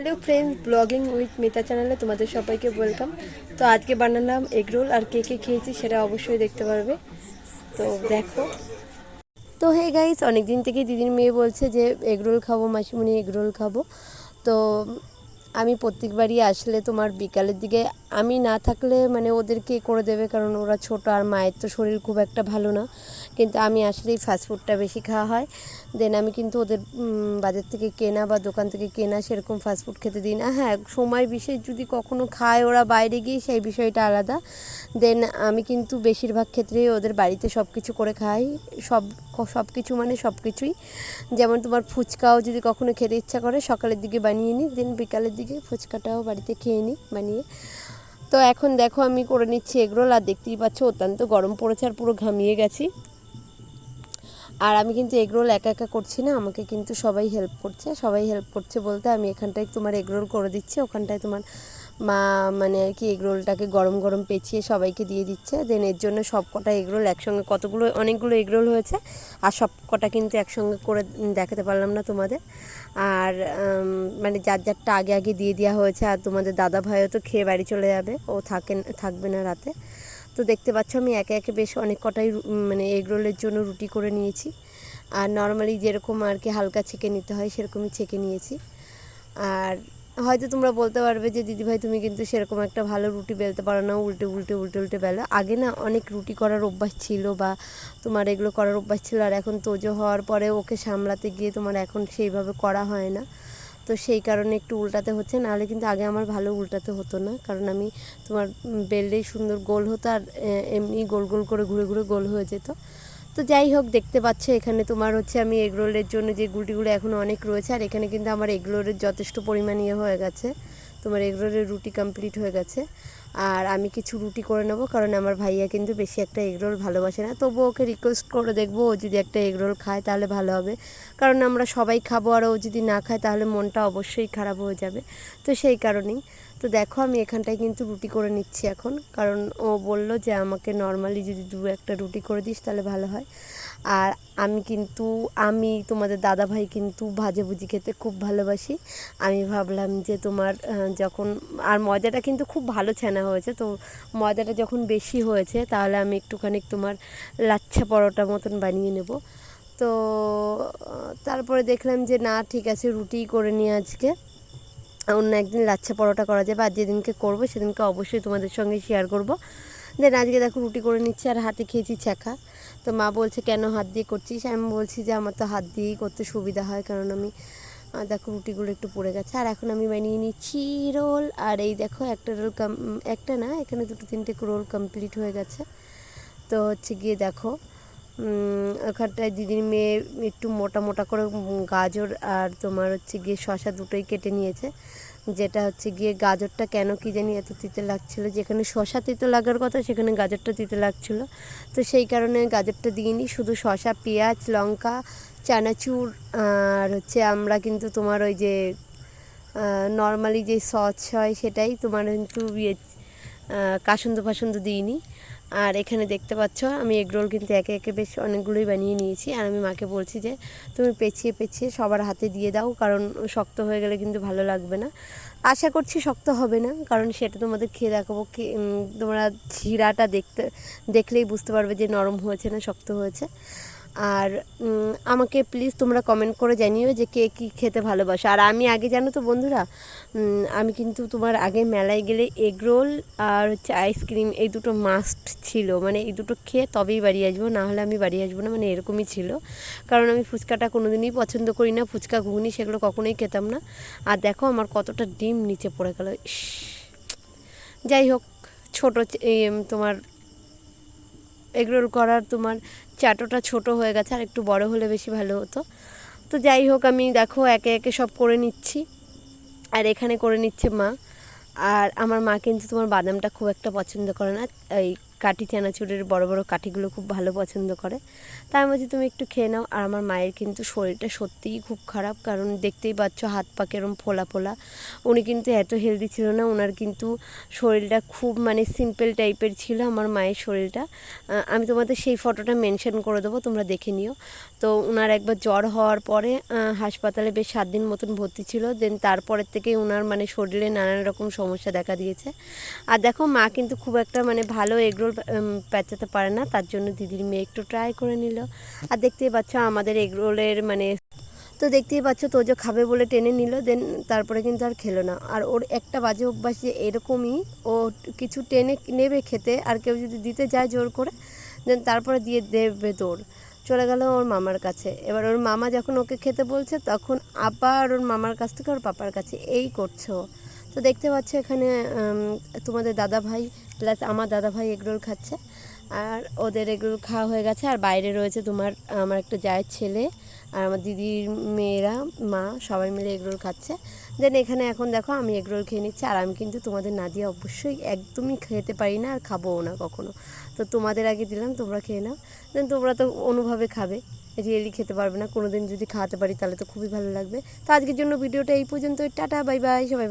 Hello friends blogging with Mita চ্যানেলে তোমাদের সবাইকে ওয়েলকাম তো আজকে বানালাম এগ রোল আর কে কে খেয়েছি সেটা অবশ্যই দেখতে পারবে। তো দেখো। তো হে গাইস অনেক দিন থেকেই দিদির মেয়ে বলছে যে এগরোল খাব, মাসিমণি এগরোল খাব। তো আমি প্রত্যেকবারই আসলে তোমার বিকালের দিকে, আমি না থাকলে মানে ওদেরকে করে দেবে? কারণ ওরা ছোট আর মায়ের তো শরীর খুব একটা ভালো না। কিন্তু আমি আসলেই ফাস্টফুডটা বেশি খাওয়া হয়। দেন আমি কিন্তু ওদের বাজার থেকে কেনা বা দোকান থেকে কেনা সেরকম ফাস্টফুড খেতে দিই না। হ্যাঁ সময় বিশেষ যদি কখনো খায় ওরা বাইরে গিয়ে সেই বিষয়টা আলাদা। দেন আমি কিন্তু বেশিরভাগ ক্ষেত্রেই ওদের বাড়িতে সব কিছু করে খাই। সব সব কিছু মানে সব কিছুই যেমন তোমার ফুচকাও যদি কখনো খেতে ইচ্ছা করে, সকালের দিকে বানিয়ে নিই। দেন বিকালের দিকে ফুচকাটাও বাড়িতে খেয়ে নিই, বানিয়ে। তো এখন দেখো আমি করে নিচ্ছি এগরোল আর দেখতেই পাচ্ছ অত্যন্ত গরম পড়েছে আর পুরো ঘামিয়ে গেছি। আর আমি কিন্তু এগরোল একা একা করছি না, আমাকে কিন্তু সবাই হেল্প করছে। সবাই হেল্প করছে বলতে আমি এখানটায় তোমার এগরোল করে দিচ্ছি, ওখানটায় তোমার মা মানে আর কি এগরোলটাকে গরম গরম পেঁচিয়ে সবাইকে দিয়ে দিচ্ছে। দেন এর জন্য সব কটা এগরোল একসঙ্গে কতগুলো, অনেকগুলো এগরোল হয়েছে আর সব কটা কিন্তু একসঙ্গে করে দেখাতে পারলাম না তোমাদের। আর মানে যার যারটা আগে আগে দিয়ে দেওয়া হয়েছে আর তোমাদের দাদা ভাইও তো খেয়ে বাড়ি চলে যাবে, ও থাকে থাকবে না রাতে। তো দেখতে পাচ্ছ আমি একে একে বেশ অনেক কটাই মানে এগ রোলের জন্য রুটি করে নিয়েছি। আর নর্মালি যেরকম আর কি হালকা ছেঁকে নিতে হয় সেরকমই ছেঁকে নিয়েছি। আর হয়তো তোমরা বলতে পারবে যে দিদিভাই তুমি কিন্তু সেরকম একটা ভালো রুটি বেলতে পারো না। উল্টে উল্টে উল্টে উল্টে বেলো। আগে না অনেক রুটি করার অভ্যাস ছিল বা তোমার এগুলো করার অভ্যাস ছিল, আর এখন তোজো হওয়ার পরে ওকে সামলাতে গিয়ে তোমার এখন সেইভাবে করা হয় না। তো সেই কারণে একটু উল্টাতে হচ্ছে। নাহলে কিন্তু আগে আমার ভালো উল্টাতে হতো না। কারণ আমি তোমার বেললেই সুন্দর গোল হতো আর এমনি গোল গোল করে ঘুরে ঘুরে গোল হয়ে যেত। তো যাই হোক, দেখতে পাচ্ছ এখানে তোমার হচ্ছে আমি এগরোলের জন্য যে গুটিগুলো এখনও অনেক রয়েছে, আর এখানে কিন্তু আমার এগরোলের যথেষ্ট পরিমাণ ইয়ে হয়ে গেছে। তোমার এগরোলের রুটি কমপ্লিট হয়ে গেছে। আর আমি কিছু রুটি করে নেব, কারণ আমার ভাইয়া কিন্তু বেশি একটা এগরোল ভালোবাসে না। তবুও ওকে রিকোয়েস্ট করে দেখব ও যদি একটা এগরোল খায় তাহলে ভালো হবে। কারণ আমরা সবাই খাব আর ও যদি না খায় তাহলে মনটা অবশ্যই খারাপ হয়ে যাবে। তো সেই কারণেই। তো দেখো আমি এখানটায় কিন্তু রুটি করে নিচ্ছি এখন। কারণ ও বলল যে আমাকে নর্মালি যদি দু একটা রুটি করে দিস তাহলে ভালো হয়। আর আমি কিন্তু, আমি তোমাদের দাদা ভাই কিন্তু ভাজাভুজি খেতে খুব ভালোবাসি। আমি ভাবলাম যে তোমার যখন, আর ময়দাটা কিন্তু খুব ভালো ছানা হয়েছে, তো ময়দাটা যখন বেশি হয়েছে, তাহলে আমি একটুখানি তোমার লাচ্ছা পরোটা মতন বানিয়ে নেব। তো, তারপরে দেখলাম যে না, ঠিক আছে, রুটিই করে নিই আজকে। অন্য একদিন লাচ্ছা পরোটা করা যাবে, আর যেদিনকে করব, সেদিনকে অবশ্যই তোমাদের সঙ্গে শেয়ার করব। দেন আজকে দেখো রুটি করে নিচ্ছি আর হাতে খেয়েছি ছ্যাঁকা। তো মা বলছে, কেন হাত দিয়ে করছিস? আমি বলছি যে, আমার তো হাত দিয়েই করতে সুবিধা হয়, কারণ আমি দেখো রুটিগুলো একটু পড়ে গেছে। আর এখন আমি বানিয়ে নিচ্ছি রোল। আর এই দেখো একটা রোল কাম, একটা না, এখানে দুটো তিনটে রোল কমপ্লিট হয়ে গেছে। তো হচ্ছে গিয়ে দেখো ওখানটায় দিদির মেয়ে একটু মোটা মোটা করে গাজর আর তোমার হচ্ছে গিয়ে শশা দুটোই কেটে নিয়েছে। যেটা হচ্ছে গিয়ে গাজরটা কেন কি জানি এত তিতে লাগছিল, যেখানে শশা তিতে লাগার কথা সেখানে গাজরটা তিতে লাগছিল। তো সেই কারণে গাজরটা দিইনি, শুধু শশা পেঁয়াজ, লঙ্কা, চানাচুর, আর হচ্ছে আমরা কিন্তু তোমার ওই যে নর্মালি যে সস হয় সেটাই তোমার কিন্তু ইয়ে কাসন্দ ফাসন্দ দিইনি। আর এখানে দেখতে পাচ্ছ, আমি এগরোল কিন্তু একে একে বেশ অনেকগুলোই বানিয়ে নিয়েছি। আর আমি মাকে বলছি যে, তুমি পেঁচিয়ে পেঁচিয়ে সবার হাতে দিয়ে দাও, কারণ শক্ত হয়ে গেলে কিন্তু ভালো লাগবে না। আশা করছি শক্ত হবে না, কারণ সেটা তোমাদের খেয়ে দেখাবো তোমরা ঝিরাটা দেখতে, দেখলেই বুঝতে পারবে যে নরম হয়েছে না শক্ত হয়েছে। আর আমাকে প্লিজ তোমরা কমেন্ট করে জানিও যে কে কী খেতে ভালোবাসো। আর আমি আগে, জানো তো বন্ধুরা আমি কিন্তু তোমার আগে মেলায় গেলে এগ রোল আর হচ্ছে আইসক্রিম এই দুটো মাস্ট ছিল। মানে এই দুটো খেয়ে তবেই বাড়ি আসব, না হলে আমি বাড়ি আসব না মানে এরকমই ছিল। কারণ আমি ফুচকাটা কোনো দিনই পছন্দ করি না, ফুচকা, ঘুগনি সেগুলো কখনোই খেতাম না। আর দেখো আমার কতটা ডিম নিচে পড়ে গেল যাই হোক, ছোটো তোমার এগরোল করার তোমার চাটোটা ছোট হয়ে গেছে, আর একটু বড় হলে বেশি ভালো হতো। তো যাই হোক, আমি দেখো একে একে সব করে নিচ্ছি। আর এখানে করে নিচ্ছে মা। আর আমার মা কিন্তু তোমার বাদামটা খুব একটা পছন্দ করে না। এই কাঠি চানাচুরের বড় বড় কাঠিগুলো খুব ভালো পছন্দ করে। তাই বলছি, তুমি একটু খেয়ে নাও। আর আমার মায়ের কিন্তু শরীরটা সত্যিই খুব খারাপ, কারণ দেখতেই পাচ্ছ হাত পা কেরম ফোলা ফোলা। উনি কিন্তু এত হেলদি ছিল না ওনার কিন্তু শরীরটা খুব মানে সিম্পল টাইপের ছিল আমার মায়ের শরীরটা। আমি তোমাদের সেই ফটোটা মেনশন করে দেবো, তোমরা দেখে নিও। তো ওনার একবার জ্বর হওয়ার পরে হাসপাতালে বেশ সাত দিন মতন ভর্তি ছিল। দেন তারপরের থেকে ওনার মানে শরীরে নানান রকম সমস্যা দেখা দিয়েছে। আর দেখো, মা কিন্তু খুব একটা মানে ভালো এগরোল প্যাঁচাতে পারে না, তার জন্য দিদির মেয়ে একটু ট্রাই করে নিল। আর দেখতেই পাচ্ছ আমাদের এগরোলের মানে তো দেখতেই পাচ্ছ তোজো খাবে বলে টেনে নিল দেন তারপরে কিন্তু আর খেলো না। আর ওর একটা বাজে অভ্যাস যে এরকমই, ও কিছু টেনে নেবে খেতে, আর কেউ যদি দিতে যায় জোর করে দেন তারপরে দিয়ে দেবে দৌড়। চলে গেল ওর মামার কাছে। এবার ওর মামা যখন ওকে খেতে বলছে, তখন আবার ওর মামার কাছ থেকে ওর পাপার কাছে। এই করছে তো দেখতে পাচ্ছ এখানে তোমাদের দাদা ভাই প্লাস আমার দাদা ভাই এগরোল খাচ্ছে। আর ওদের এগরোল খাওয়া হয়ে গেছে। আর বাইরে রয়েছে তোমার, আমার একটা জায়ের ছেলে আর আমার দিদির মেয়েরা, মা, সবাই মিলে এগরোল খাচ্ছে। দেন এখানে এখন দেখো আমি এগরোল খেয়ে নিচ্ছি। আর আমি কিন্তু তোমাদের না দিয়ে অবশ্যই একদমই খেতে পারি না আর খাবোও না কখনো। তো তোমাদের আগে দিলাম, তোমরা খেয়ে নাও। দেন তোমরা তো অনুভাবে খাবে। রিয়েলি খেতে পারবে না। কোনো দিন যদি খাওয়াতে পারি তাহলে তো খুবই ভালো লাগবে। তো আজকের জন্য ভিডিওটা এই পর্যন্ত টাটা বাই বাই সবাই